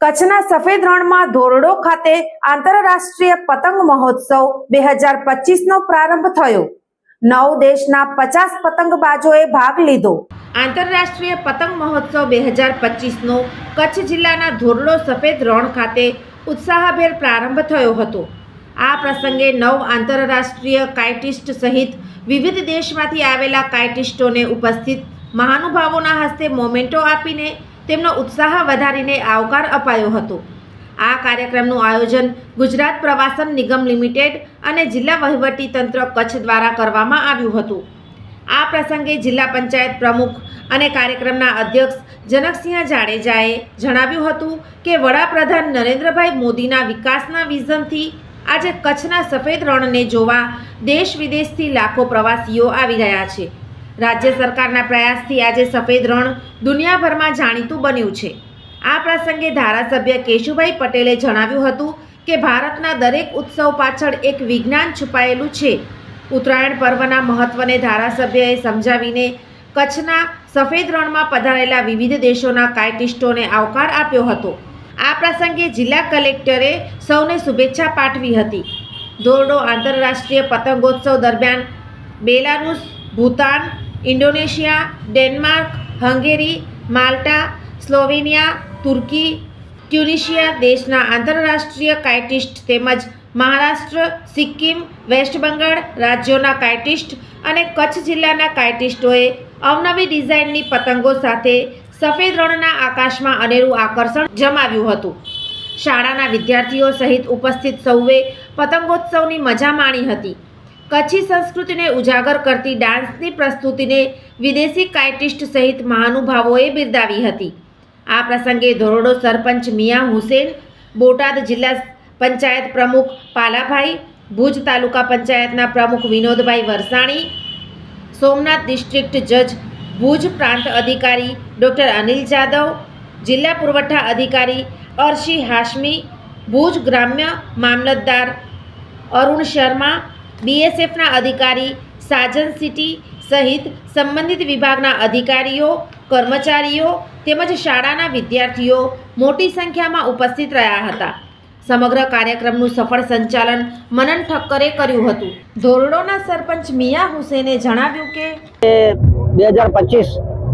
કચ્છના સફેદ રણમાં ધોરડો ખાતે આંતરરાષ્ટ્રીય પતંગ મહોત્સવ બે હજાર પચીસનો પ્રારંભ થયો. નવ દેશના પચાસ પતંગબાજોએ ભાગ લીધો. આંતરરાષ્ટ્રીય પતંગ મહોત્સવ બે હજાર પચીસનો કચ્છ જિલ્લાના ધોરડો સફેદ રણ ખાતે ઉત્સાહભેર પ્રારંભ થયો હતો. આ પ્રસંગે નવ આંતરરાષ્ટ્રીય કાઇટિસ્ટ સહિત વિવિધ દેશમાંથી આવેલા કાઇટિસ્ટોને ઉપસ્થિત મહાનુભાવોના હસ્તે મોમેન્ટો આપીને તેમનો ઉત્સાહ વધારીને આવકાર અપાયો હતો. આ કાર્યક્રમનું આયોજન ગુજરાત પ્રવાસન નિગમ લિમિટેડ અને જિલ્લા વહીવટી તંત્ર કચ્છ દ્વારા કરવામાં આવ્યું હતું. આ પ્રસંગે જિલ્લા પંચાયત પ્રમુખ અને કાર્યક્રમના અધ્યક્ષ જનકસિંહ જાડેજાએ જણાવ્યું હતું કે વડાપ્રધાન નરેન્દ્રભાઈ મોદીના વિકાસના વિઝનથી આજે કચ્છના સફેદ રણને જોવા દેશ વિદેશથી લાખો પ્રવાસીઓ આવી રહ્યા છે. રાજ્ય સરકારના પ્રયાસથી આજે સફેદ રણ દુનિયાભરમાં જાણીતું બન્યું છે. આ પ્રસંગે ધારાસભ્ય કેશુભાઈ પટેલે જણાવ્યું હતું કે ભારતના દરેક ઉત્સવ પાછળ એક વિજ્ઞાન છુપાયેલું છે. ઉત્તરાયણ પર્વના મહત્વને ધારાસભ્યએ સમજાવીને કચ્છના સફેદ રણમાં પધારેલા વિવિધ દેશોના કાયટિસ્ટોને આવકાર આપ્યો હતો. આ પ્રસંગે જિલ્લા કલેક્ટરે સૌને શુભેચ્છા પાઠવી હતી. ધોરડો આંતરરાષ્ટ્રીય પતંગોત્સવ દરમિયાન Belarus, Bhutan Indonesia, Denmark, Hungary, Malta, Slovenia, તુર્કી, ટ્યુનિશિયા દેશના આંતરરાષ્ટ્રીય કાયટિસ્ટ તેમજ મહારાષ્ટ્ર, સિક્કિમ, વેસ્ટ બંગાળ રાજ્યોના કાઇટિસ્ટ અને કચ્છ જિલ્લાના કાઇટિસ્ટોએ અવનવી ડિઝાઇનની પતંગો સાથે સફેદ રણના આકાશમાં અનેરું આકર્ષણ જમાવ્યું હતું. શાળાના વિદ્યાર્થીઓ સહિત ઉપસ્થિત સૌએ પતંગોત્સવની મજા માણી હતી. કચ્છી સંસ્કૃતિને ઉજાગર કરતી ડાન્સની પ્રસ્તુતિને વિદેશી કાયટિસ્ટ સહિત મહાનુભાવોએ બિરદાવી હતી. આ પ્રસંગે ધોરડો સરપંચ મિયા હુસેન, બોટાદ જિલ્લા પંચાયત પ્રમુખ પાલાભાઈ, ભુજ તાલુકા પંચાયતના પ્રમુખ વિનોદભાઈ વરસાણી, સોમનાથ ડિસ્ટ્રિક્ટ જજ, ભુજ પ્રાંત અધિકારી ડૉક્ટર અનિલ જાદવ જિલ્લા પુરવઠા અધિકારી અર્શી હાશમી, ભુજ ગ્રામ્ય મામલતદાર અરુણ શર્મા બીએસએફના અધિકારી, સાજન સિટી સહિત સંબંધિત વિભાગના અધિકારીઓ, કર્મચારીઓ તેમજ શાળાના વિદ્યાર્થીઓ મોટી સંખ્યામાં ઉપસ્થિત રહ્યા હતા. સમગ્ર કાર્યક્રમનું સફળ સંચાલન મનન ઠક્કરે કર્યું હતું. ધોરડોના સરપંચ મિયા હુસેને જણાવ્યું કે બે હજાર પચીસ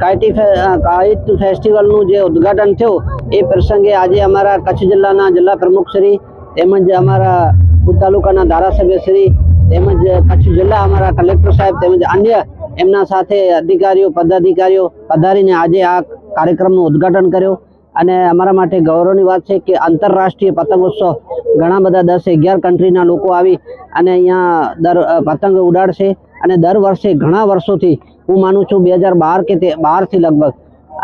કાઇટ ફેસ્ટિવલનું જે ઉદ્ઘાટન થયું, એ પ્રસંગે આજે અમારા કચ્છ જિલ્લાના જિલ્લા પ્રમુખ શ્રી તેમજ અમારા તાલુકાના તાલુકાના ધારાસભ્યશ્રી તેમજ કચ્છ જિલ્લા અમારા કલેક્ટર સાહેબ તેમજ અન્ય એમના સાથે અધિકારીઓ, પદાધિકારીઓ પધારીને આજે આ કાર્યક્રમનું ઉદ્ઘાટન કર્યું. અને અમારા માટે ગૌરવની વાત છે કે આંતરરાષ્ટ્રીય પતંગોત્સવ ઘણા બધા દસ અગિયાર કન્ટ્રીના લોકો આવી અને અહીંયા દર પતંગ ઉડાડશે. અને દર વર્ષે ઘણા વર્ષોથી હું માનું છું બે હજાર બાર કે તે, બારથી લગભગ.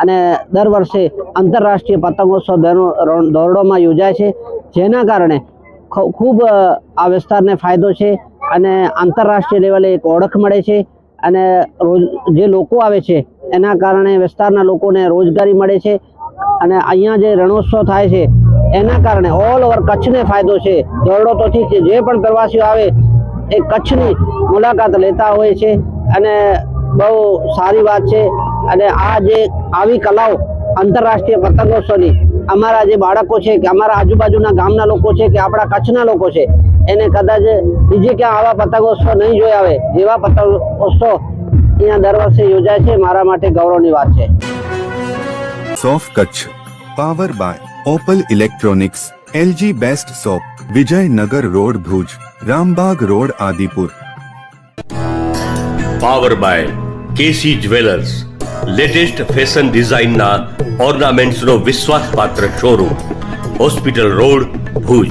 અને દર વર્ષે આંતરરાષ્ટ્રીય પતંગોત્સવ ધોરડો- ધોરડોમાં યોજાય છે. જેના કારણે ખૂબ આ વિસ્તારને ફાયદો છે. અને આંતરરાષ્ટ્રીય લેવલે એક ઓળખ મળે છે અને રોજ જે લોકો આવે છે, એના કારણે વિસ્તારના લોકોને રોજગારી મળે છે અને અહીંયા જે રણોત્સવ થાય છે, એના કારણે ઓલ ઓવર કચ્છને ફાયદો છે. ધોરડો તો ઠીક છે, જે પણ પ્રવાસીઓ આવે, એ કચ્છની મુલાકાત લેતા હોય છે અને બહુ સારી વાત છે અને આ જે આવી કલાઓ આંતરરાષ્ટ્રીય પતંગોત્સવની, અમારા જે બાળકો છે કે અમારા આજુબાજુના ગામના લોકો છે કે આપણા કચ્છના લોકો છે એને કદાચ બીજે ક્યાં આવા પતંગોત્સવ નહીં જોઈ આવે જેવા પતંગોત્સવ અહીંયા દર વર્ષે યોજાય છે મારા માટે ગૌરવની વાત છે. સોફ Kutch power by Opal electronics LG best shop Vijaynagar road Bhuj Rambagh road Adipur. Power by KC jewellers latest fashion ડિઝાઇનના ઓર્નામેન્ટ્સનો વિશ્વાસપાત્ર શોરૂમ હોસ્પિટલ રોડ ભુજ.